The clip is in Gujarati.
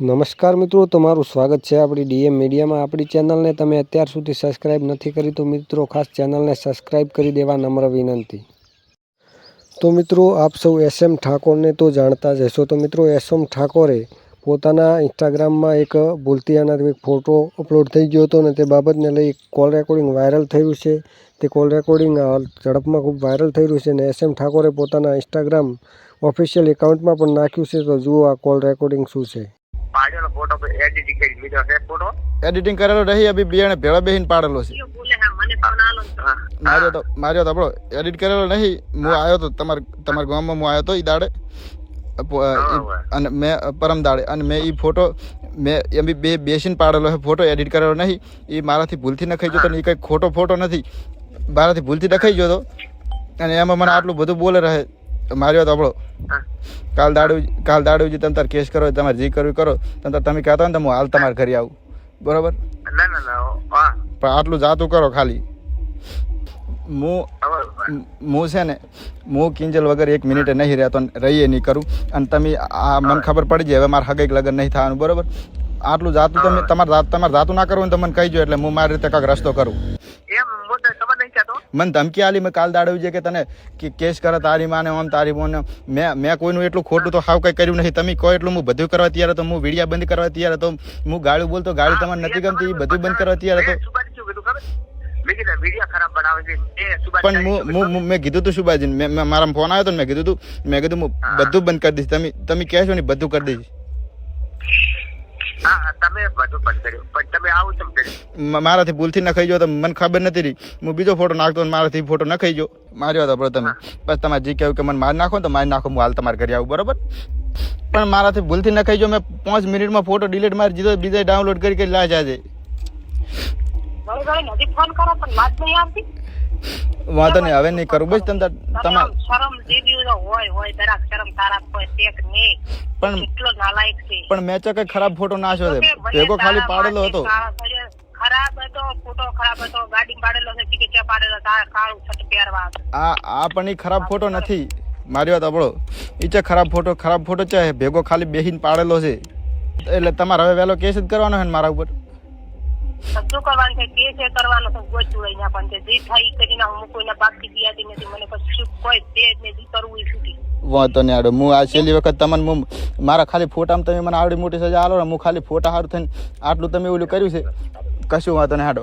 નમસ્કાર મિત્રો, તમારું સ્વાગત છે આપણી ડીએમ મીડિયામાં. આપણી ચેનલને તમે અત્યાર સુધી સબસ્ક્રાઇબ નથી કરી તો મિત્રો, ખાસ ચેનલને સબસ્ક્રાઇબ કરી દેવા નમ્ર વિનંતી. તો મિત્રો, આપ સૌ એસ એમ ઠાકોરને તો જાણતા જ હશો. તો મિત્રો, એસ એમ ઠાકોરે પોતાના ઇન્સ્ટાગ્રામમાં એક ભૂલતી આનાથી એક ફોટો અપલોડ થઈ ગયો હતો અને તે બાબતને લઈ કોલ રેકોર્ડિંગ વાયરલ થયું છે. તે કોલ રેકોર્ડિંગ ઝડપમાં ખૂબ વાયરલ થઈ રહ્યું છે અને એસ એમ ઠાકોરે પોતાના ઇન્સ્ટાગ્રામ ઓફિશિયલ એકાઉન્ટમાં પણ નાખ્યું છે. તો જુઓ આ કોલ રેકોર્ડિંગ શું છે. પાડેલો ફોટો એડિટિંગ કરી લીધો છે ફોટો એડિટિંગ કરેલો રહી અભી બિયાણે ભેળા બેહીન પાડેલો છે. બોલે હા મને ફોન આલો માર્યો તો માર્યો તો આપણો એડિટ કરેલો નહીં હું આવ્યો તો તમાર તમારા ગામમાં હું આવ્યો તો ઈ દાડે. અને મેં પરમ દાડે અને મેં ઈ ફોટો મેં એમ બી બે બેસીને પાડેલો છે ફોટો એડિટ કરેલો નહીં એ મારાથી ભૂલથી નખાઈ ગયો તો ને એ કંઈ ખોટો ફોટો નથી. મારાથી ભૂલથી નખાઈ ગયો તો. અને એમાં મને આટલું બધું બોલે રહે. માર્યો તો આપણો. કાલ દાડું કાલ દાડુજી તમે તાર કેસ કરો તમારે જે કરવું કરો તમે તાર તમે કહેતા હોય ને તો હું હાલ તમારે ઘરે આવું. બરોબર? પણ આટલું જાતું કરો ખાલી. હું હું છે ને હું કિંજલ વગર એક મિનિટે નહીં રહેતો રહીએ નહીં કરું. અને તમે આ મને ખબર પડી જાય હવે મારે હગેક લગન નહીં થવાનું બરોબર? આટલું જાતું તમે તમારે તમારે જાતું ના કરવું ને તો મને કહીજો એટલે હું મારી રીતે કાંઈક રસ્તો કરું. મને ધમકી આલી મેં કાલ દાડવી છે કે તને કે કેસ કરે તારી માને આમ તારી મોને મેં મેં કોઈનું એટલું ખોટું તો હાવ કંઈ કર્યું નહીં તમે કહો એટલું હું બધું કરવા તૈયાર હતો હું વિડીયા બંધ કરવા તૈયાર હતો હું ગાળું બોલતો ગાડી તમારે નથી ગમતી એ બધું બંધ કરવા તૈયાર હતો. પણ હું મેં કીધું તું સુભાજીને મેં મારા ફોન આવ્યો તો મેં કીધું તું મેં કીધું હું. બધું બંધ કરી દઈશ. તમે તમે કહેશો ને બધું કરી દઈશ. તમે બધું બંધ કર્યું. પણ તમે આવું તમે કર્યું? મારાથી ભૂલથી નખાઈ ગયો તો મને ખબર નથી રહી. હું બીજો ફોટો નાખતો મારાથી ફોટો નખાઈ જો માર્યો હતો બરો તમે. બસ તમારે જે કહેવું કે મને મારી નાખો તો મારી નાખો હું હાલ તમારે ઘરે આવું બરોબર? પણ મારાથી ભૂલથી નખાઈ ગયો મેં પાંચ મિનિટમાં ફોટો ડિલીટ મારી દીધો બીજા ડાઉનલોડ કરી કરી ફોન પણ વાત નહીં આવતી? વાંધો નહીં હવે નહીં કરું. બસ તમે તમારે શરમ જીવ્યું હોય હોય જરાક શરમ તારા કોઈ શેક નહીં. પણ કેટલો નાલાયક છે. પણ મેં કઈ ખરાબ ફોટો ના છે ભેગો ખાલી પાડેલો હતો. ખરાબ હતો ફોટો ખરાબ હતો ગાડી પાડેલો છે કે ક્યાં પાડેલો કાળું છટ પહેરવા આ આ પણ ખરાબ ફોટો નથી. મારી વાત આપણો છે ખરાબ ફોટો ખરાબ ફોટો છે ભેગો ખાલી બેહીન પાડેલો છે. એટલે તમારે હવે વહેલો કેસ જ કરવાનો છે ને મારા ઉપર? શું કરવાનું છે? કે છે કરવાનું છે ગોચું લઈને પણ જે થાય ઈ કરીને હું કોઈને બાકી દિયાતી નથી. મને પછી કોઈ દે વાંધો નહીં આવડે હું આ છેલ્લી વખત તમને હું મારા ખાલી ફોટામાં તમે મને આવડી મોટી સજા આલો ને હું ખાલી ફોટા સારું થઈને આટલું તમે ઓલું કર્યું છે. કશું વાંધો નહીં હાડો